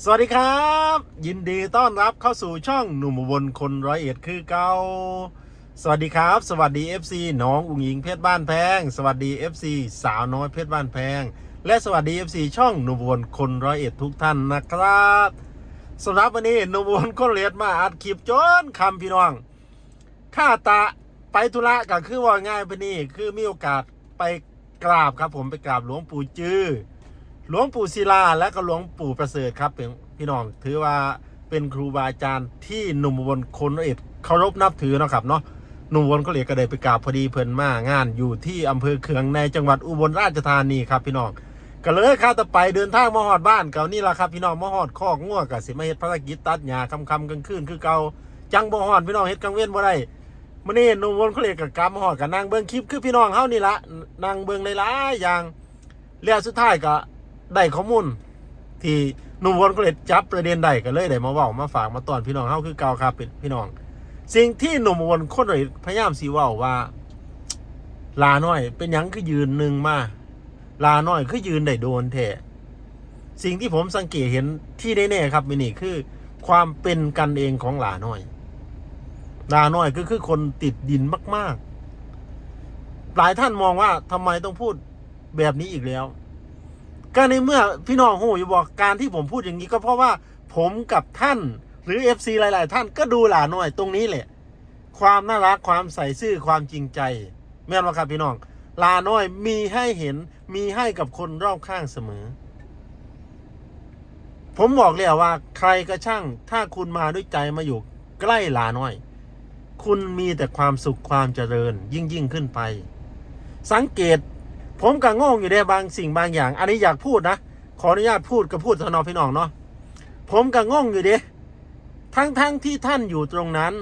สวัสดีครับ ยินดีต้อนรับเข้าสู่ช่องหนุ่มบนคนร้อยเอ็ดคือเก่าสวัสดีครับ สวัสดี FC น้องอุ๋งหญิงเพชรบ้านแพง สวัสดี FC สาวน้อยเพชรบ้านแพง และสวัสดี FC ช่องหนุ่มบนคนร้อยเอ็ดทุกท่านนะครับสำหรับวันนี้หนุ่มบลคนเลียดมาอัดคลิปจนคำพี่น้องข้าตะไปธุระก็คือว่าง่ายไปนี่คือมีโอกาสไปกราบครับผมไปกราบหลวงปู่จื้อ หลวงปู่ศิลาและก็หลวงปู่ประเสริฐครับพี่น้องถือว่าเป็นครูบาอาจารย์ที่หนุ่มอุบลคนร้อยเอ็ดเคารพนับถือนะครับเนาะหนุ่มอุบลก็เลยก็ได้ไปกราบพอดีเพิ่นมางานอยู่ที่อำเภอเขืองในจังหวัดอุบลราชธานีครับพี่น้องก็เลยข้าตะไปเดินทางมาฮอดบ้านเก่านี่ละครับพี่น้องมาฮอดคอกง่วกับสิมาเฮ็ดภารกิจตัดหญ้าคำคำกลางคืนคือเก่าจังบ่ฮอดพี่น้องเฮ็ดกลางเว้นบ่ได้มื้อนี้หนุ่มอุบลเขาเลยก็กลับมาฮอดก็นั่งเบิ่งคลิปคือพี่น้องเฮานี่ละนั่งเบิ่งหลายๆอย่างแล้วสุดท้ายก็ ได้ข้อมูลที่หนุ่มวนก็เลยจับประเด็นได้ก็เลยได้มาเว่ามาฝากมาตอนพี่น้องเฮาคือเก่าครับเป็นพี่น้อง สิ่งที่หนุ่มวนคนเลยพยายามสีว่าว่าลาน้อย เป็นหยังคือยืนหนึ่งมาลาน้อยคือยืนได้โดนแท้สิ่งที่ผมสังเกตเห็นที่แน่ๆครับมินี่คือ ความเป็นกันเองของลาน้อยลาน้อยก็คือคนติดดินมาก ๆ หลายท่านมองว่าทำไมต้องพูดแบบนี้อีกแล้ว ก็ในเมื่อพี่น้องโหอยู่บอกการที่ผมพูดอย่างนี้ก็เพราะว่าผมกับท่านหรือ FC หลาย ๆ ท่านก็ดูหลาหน่อยตรงนี้แหละ ความน่ารักความใส่ซื่อความจริงใจ แม่นว่าครับพี่น้องลาน้อยมีให้เห็นมีให้กับคนรอบข้างเสมอ ผมบอกเลยว่า ใครก็ช่าง ถ้าคุณมาด้วยใจมาอยู่ใกล้ลาน้อย คุณมีแต่ความสุขความเจริญยิ่งยิ่งขึ้นไป สังเกต ผมก็งงอยู่ในบางสิ่งบางอย่าง อันนี้อยากพูดนะ ขออนุญาตพูดก็พูดทนอพี่น้องเนาะผมก็งงอยู่เด้ทั้งทั้งที่ท่านอยู่ตรงนั้น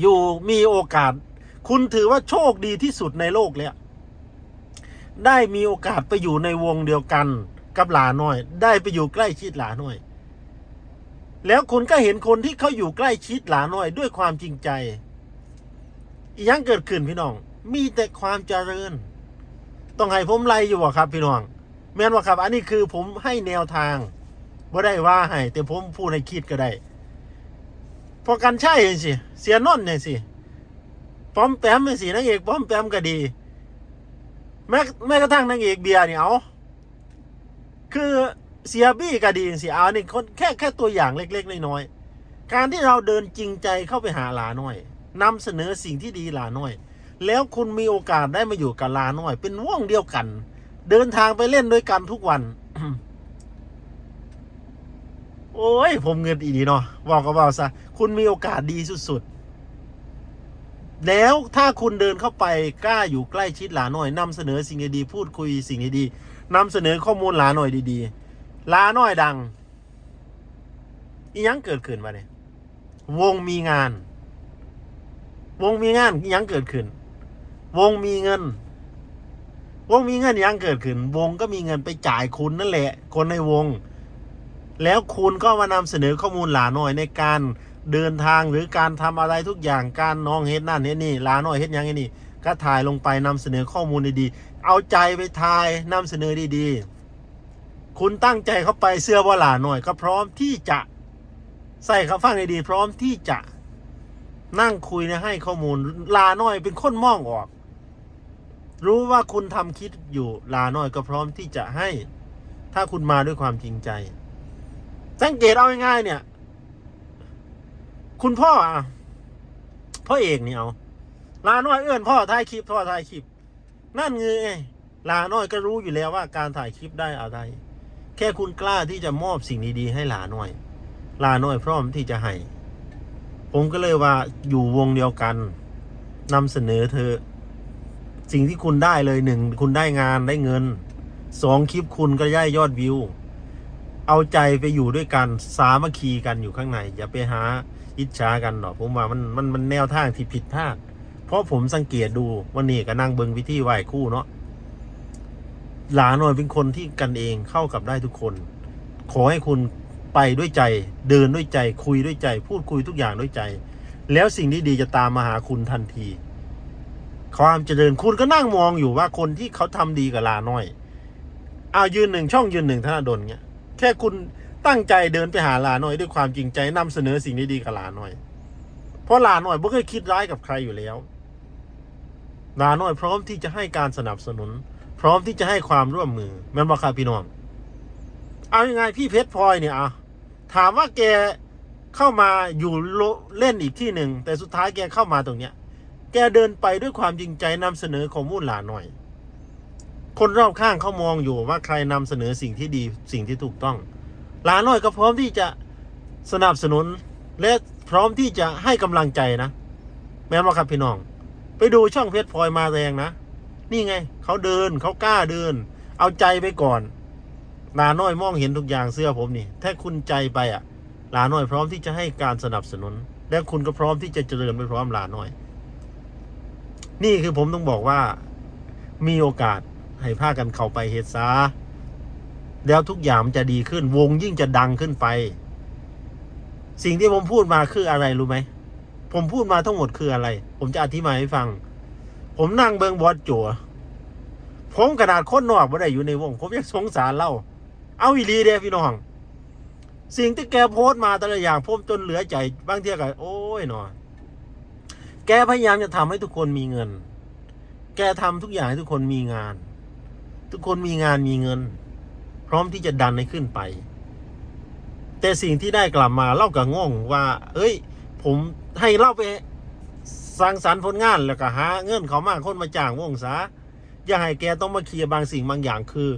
อยู่มีโอกาส คุณถือว่าโชคดีที่สุดในโลกเลยได้มีโอกาสไปอยู่ในวงเดียวกันกับหลาน้อย ได้ไปอยู่ใกล้ชิดหลาน้อย แล้วคุณก็เห็นคนที่เขาอยู่ใกล้ชิดหลาน้อย ด้วยความจริงใจอีกอยังเกิดขึ้นพี่น้อง มีแต่ความเจริญ ต้องให้ผมไล่อยู่บ่ครับ พี่น้องแม่นว่าครับ อันนี้คือผมให้แนวทางบ่ได้ว่าให้แต่ผมพูดให้คิดก็ได้พอกันใช่สิเสียนนท์เนี่ยสิป้อมแปมเนี่ยสินางเอกป้อมแปมก็ดี แม้แม้กระทั่งนางเอกเบียร์เนี่ยเอาคือเสียบี้ก็ดีสิเอานี่คนแค่แค่ตัวอย่างเล็ก ๆน้อยๆการที่เราเดินจริงใจเข้าไปหาหลาน้อยนำเสนอสิ่งที่ดีหลาน้อย แล้วคุณมีโอกาสได้มาอยู่กับลาน้อย เป็นว่องเดียวกัน เดินทางไปเล่นด้วยกันทุกวัน โอ้ย ผมเงินอีดีเนาะบอกก็บอกซะคุณมีโอกาสดีสุดๆ แล้วถ้าคุณเดินเข้าไปกล้าอยู่ใกล้ชิดหลาหน่อยนำเสนอสิ่งดีๆพูดคุยสิ่งดีๆนำเสนอข้อมูลหลาหน่อยดีๆหลาหน่อยดังอียังเกิดขึ้นมาเนี่ยวงมีงาน วงมีงานยังเกิดขึ้น วงมีเงิน วงมีเงินยังเกิดขึ้น วงก็มีเงินไปจ่ายคุณนั่นแหละ คนในวง แล้วคุณก็มานำเสนอข้อมูลหลาหน่อยในการเดินทางหรือการทำอะไรทุกอย่างการน้องเฮ็ดนั่นเฮ็ดนี่หลาหน่อยเฮ็ดยังไงนี่ ก็ถ่ายลงไปนำเสนอข้อมูลดีๆ เอาใจไปถ่ายนำเสนอดีๆ คุณตั้งใจเข้าไปเสื้อว่าหลาหน่อย ก็พร้อมที่จะใส่เขาฟังดีๆพร้อมที่จะนั่งคุยนะให้ข้อมูลลาหน่อยเป็นคนมองออก รู้ว่าคุณทำคิดอยู่ลาหน่อยก็พร้อมที่จะให้ ถ้าคุณมาด้วยความจริงใจ สังเกตเอาง่ายๆเนี่ย คุณพ่ออะพ่อเอกเนี่ยเอาลาน้อยเอื้อนพ่อถ่ายคลิปพ่อถ่ายคลิป นั่นไงยลาน้อยก็รู้อยู่แล้วว่าการถ่ายคลิปได้อะไร แค่คุณกล้าที่จะมอบสิ่งดีๆให้ลาน้อย ลาน้อยพร้อมที่จะให้ ผมก็เลยว่าอยู่วงเดียวกันนำเสนอเธอ สิ่งที่คุณได้เลยหนึ่งคุณได้งานได้เงินสองคลิปคุณก็ได้ยอดวิว เอาใจไปอยู่ด้วยกันสามัคคีกันอยู่ข้างใน อย่าไปหาอิจฉากันหรอกผมว่ามันมันมันแนวทางที่ผิดพลาดเพราะผมสังเกตดูวันนี้ก็นั่งเบิงวิธีไหว้คู่เนาะหลานหน่อยเป็นคนที่กันเองเข้ากับได้ทุกคน ขอให้คุณไปด้วยใจ เดินด้วยใจ คุยด้วยใจ พูดคุยทุกอย่างด้วยใจ แล้วสิ่งที่ดีจะตามมาหาคุณทันที ความเจริญคุณก็นั่งมองอยู่ว่าคนที่เขาทำดีกับลาน้อยเอายืนหนึ่งช่องยืนหนึ่งธนาดลเงี้ยแค่คุณตั้งใจเดินไปหาลาหน่อยด้วยความจริงใจนำเสนอสิ่งดีๆกับลาหน่อย เพราะลาหน่อยไม่เคยคิดร้ายกับใครอยู่แล้วลาหน่อยพร้อมที่จะให้การสนับสนุน พร้อมที่จะให้ความร่วมมือแม่นบอกครับพี่น้องเอายังไงพี่เพชรพลอยเนี่ยอะถามว่าแกเข้ามาอยู่เล่นอีกที่หนึ่งแต่สุดท้ายแกเข้ามาตรงเนี้ย แกเดินไปด้วยความจริงใจนำเสนอข้อมูลหลาหน่อย คนรอบข้างเขามองอยู่ว่าใครนำเสนอสิ่งที่ดีสิ่งที่ถูกต้อง หลาน้อยก็พร้อมที่จะสนับสนุนและพร้อมที่จะให้กำลังใจนะ แม้ว่าครับพี่น้อง ไปดูช่องเพชรพลอยมาแรงนะ นี่ไงเขาเดินเขากล้าเดิน เอาใจไปก่อนหลาน้อยมองเห็นทุกอย่างเสื้อผมนี่ถ้าคุณใจไปอะหลาน้อยพร้อมที่จะให้การสนับสนุน และคุณก็พร้อมที่จะเจริญไปพร้อมหลาน้อย นี่คือผมต้องบอกว่า มีโอกาสให้พากันเข้าไปเฮซาแล้วทุกอย่างมันจะดีขึ้น วงยิ่งจะดังขึ้นไป สิ่งที่ผมพูดมาคืออะไรรู้ไหม ผมพูดมาทั้งหมดคืออะไร ผมจะอธิบายให้ฟัง ผมนั่งเบิงบอสจัวผมขนาดคนนอกไม่ได้อยู่ในวง ผมยังสงสารเล่า เอาอีหลีเด้พี่น้อง สิ่งที่แกโพสต์มาแต่ละอย่างผมจนเหลือใจ บางเทีก็โอ้ยหนอ แกพยายามจะทำให้ทุกคนมีเงิน แกทำทุกอย่างให้ทุกคนมีงาน ทุกคนมีงานมีเงิน พร้อมที่จะดันให้ขึ้นไป แต่สิ่งที่ได้กลับมาเล่ากับง่งว่า เอ้ย ผมให้เล่าไปสร้างสรรค์ผลงานแล้วก็หาเงินเขามากคนมาจ้างวงซะอย่าให้แกต้องมาเคลียร์บางสิ่งบางอย่างคือ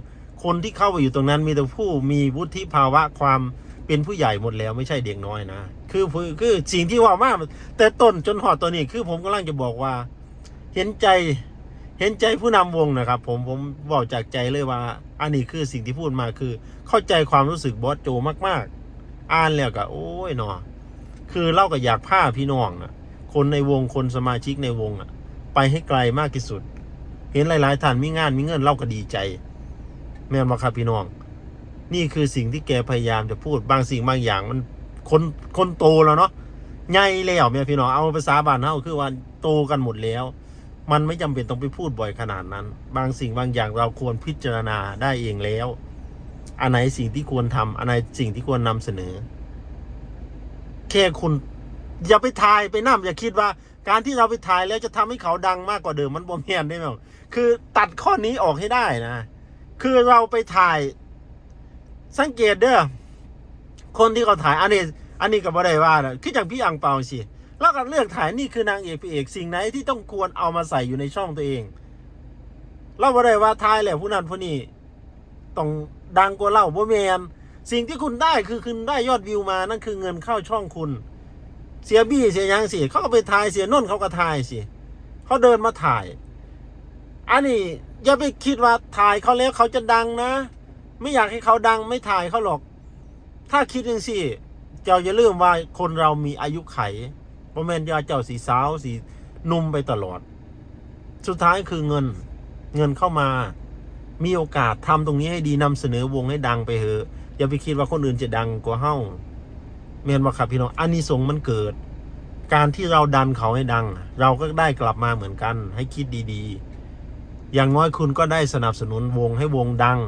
คนที่เข้าไปอยู่ตรงนั้นมีแต่ผู้มีวุฒิภาวะความ เป็นผู้ใหญ่หมดแล้วไม่ใช่เด็กน้อยนะคือคือคือสิ่งที่ว่ามากแต่ต้นจนหอดตัวนี้คือผมกำลังจะบอกว่า เห็นใจเห็นใจผู้นำวงนะครับ ผมผมบอกจากใจเลยว่า อันนี้คือสิ่งที่พูดมาคือ เข้าใจความรู้สึกบอสโจมาก ๆ อ่านแล้วก็โอ้ยหนอคือเล่าก็อยากพาพี่น้องอะคนในวงคนสมาชิกในวงอะไปให้ไกลมากที่สุด เห็นหลาย ๆท่านมีงานมีเงินเล่าก็ดีใจ แม่นบ่ครับพี่น้อง นี่คือสิ่งที่แกพยายามจะพูดบางสิ่งบางอย่างมันคนคนโตแล้วเนาะใหญ่แล้วแม่พี่น้องเอาภาษาบ้านเฮาคือว่าโตกันหมดแล้ว มันไม่จำเป็นต้องไปพูดบ่อยขนาดนั้น บางสิ่งบางอย่างเราควรพิจารณาได้เองแล้ว อันไหนสิ่งที่ควรทำอันไหนสิ่งที่ควรนำเสนอ แค่คุณอย่าไปทายไปนั่มอย่าคิดว่า การที่เราไปถ่ายแล้วจะทำให้เขาดังมากกว่าเดิมมันบ่แม่นได้ไหมคือตัดข้อนี้ออกให้ได้นะ คือเราไปถ่าย สังเกตเด้อคนที่เขาถ่ายอันนี้ อันนี้ก็บ่ได้ว่านะคืออย่างพี่อังเปาสิแล้วก็เลือกถ่ายนี่คือนางเอกพี่เอกสิ่งไหนที่ต้องควรเอามาใส่อยู่ในช่องตัวเองเราบ่ได้ว่าถ่ายแล้วผู้นั้นผู้นี้ต้องดังกว่าเราบ่แมนสิ่งที่คุณได้คือคุณได้ยอดวิวมานั่นคือเงินเข้าช่องคุณ เสียบี้เสียยังสิเขาก็ไปถ่ายเสียนุ่นเขาก็ถ่ายสิเขาเดินมาถ่าย อันนี้อย่าไปคิดว่าถ่ายเขาแล้วเขาจะดังนะ ไม่อยากให้เขาดังไม่ถ่ายเขาหรอก ถ้าคิดย่งสิเจ้าอย่าลืมว่าคนเรามีอายุไขบ่แม่นยาเจ้าสีสาวสีนุ่มไปตลอด สุดท้ายคือเงินเงินเข้ามามีโอกาสทำตรงนี้ให้ดีนำเสนอวงให้ดังไปเถอะอย่าไปคิดว่าคนอื่นจะดังกว่าเฮ้าเมียนว่าครับพี่น้องอันนี้สงมันเกิด การที่เราดันเขาให้ดัง เราก็ได้กลับมาเหมือนกัน ให้คิดดีๆ อย่างน้อยคุณก็ได้สนับสนุนวงให้วงดัง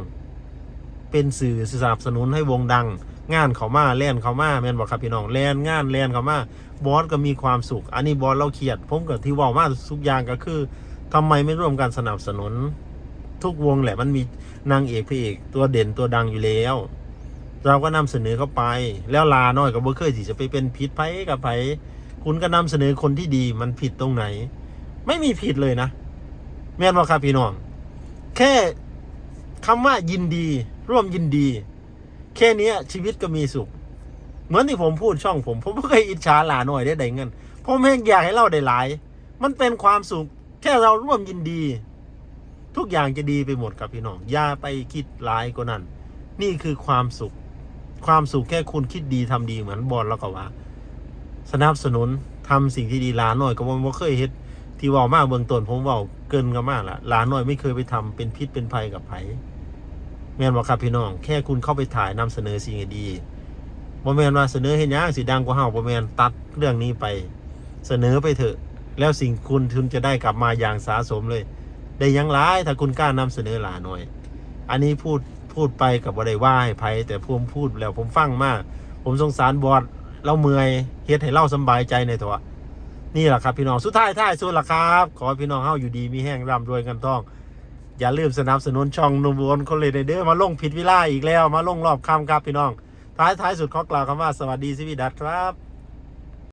เป็นสื่อสนับสนุนให้วงดัง งานเขามาแล่นเขามาแม่นบอกครับพี่น้องแล่นงานแล่นเขามาบอสก็มีความสุข อันนี้บอสเราเครียดผมกับที่ว่ามาทุกอย่างก็คือทำไมไม่ร่วมกันสนับสนุน ทุกวงแหละมันมีนางเอกพระเอกตัวเด่นตัวดังอยู่แล้ว เราก็นำเสนอเข้าไป แล้วลาน้อยกับเบ่เคยที่จะไปเป็นผิดไผกับไผคุณก็นำเสนอคนที่ดีมันผิดตรงไหน ไม่มีผิดเลยนะแม่นว่าครับพี่น้องแค่คำว่ายินดี ร่วมยินดี แค่นี้ชีวิตก็มีสุข เหมือนที่ผมพูดช่องผม ผมไม่เคยอิจฉาหลาหน่อยได้ได้เงินผมเองอยากให้เราได้หลาย มันเป็นความสุข แค่เราร่วมยินดี ทุกอย่างจะดีไปหมดครับพี่น้องอย่าไปคิดร้ายกว่านั้น นี่คือความสุข ความสุขแค่คุณคิดดีทำดีเหมือนบอลแล้วก็ว่า สนับสนุนทำสิ่งที่ดีหลาหน่อยก็บ่บ่เคยเฮ็ดที่ว้ามากเบื้องต้นผมว้าเกินกันมากละหลาหน่อยไม่เคยไปทำเป็นพิษเป็นภัยกับไผ แม่นบ่ครับพี่น้อง แค่คุณเข้าไปถ่ายนำเสนอสิ่งดีบ่แมนว่าเสนอเฮ็ดหยังสิดังกว่าเฮาบ่แมนตัดเรื่องนี้ไปเสนอไปเถอะ แล้วสิ่งคุณคุณจะได้กลับมาอย่างสาสมเลย ได้ยังหลายถ้าคุณกล้านำเสนอหลาหน่อย อันนี้พูดพูดไปกับบ่ได้ว่าให้ไผแต่ผมพูดแล้วผมฟังมาก ผมสงสารบอดเราเมื่อยเฮ็ดให้เราสบายใจในตัวนี่แหละครับพี่น้องสุดท้ายท้ายสุดละครับ ขอพี่น้องเฮาอยู่ดีมีแห้งร่ำรวยกันต้อง อย่าลืมสนับสนุนช่องนุ่มวนคนเลยเด้อมาลงผิดวิลาอีกแล้ว มาลงรอบค่ำครับพี่น้อง ท้ายท้ายสุดขอกล่าวคำว่าสวัสดีสิวีดัตครับ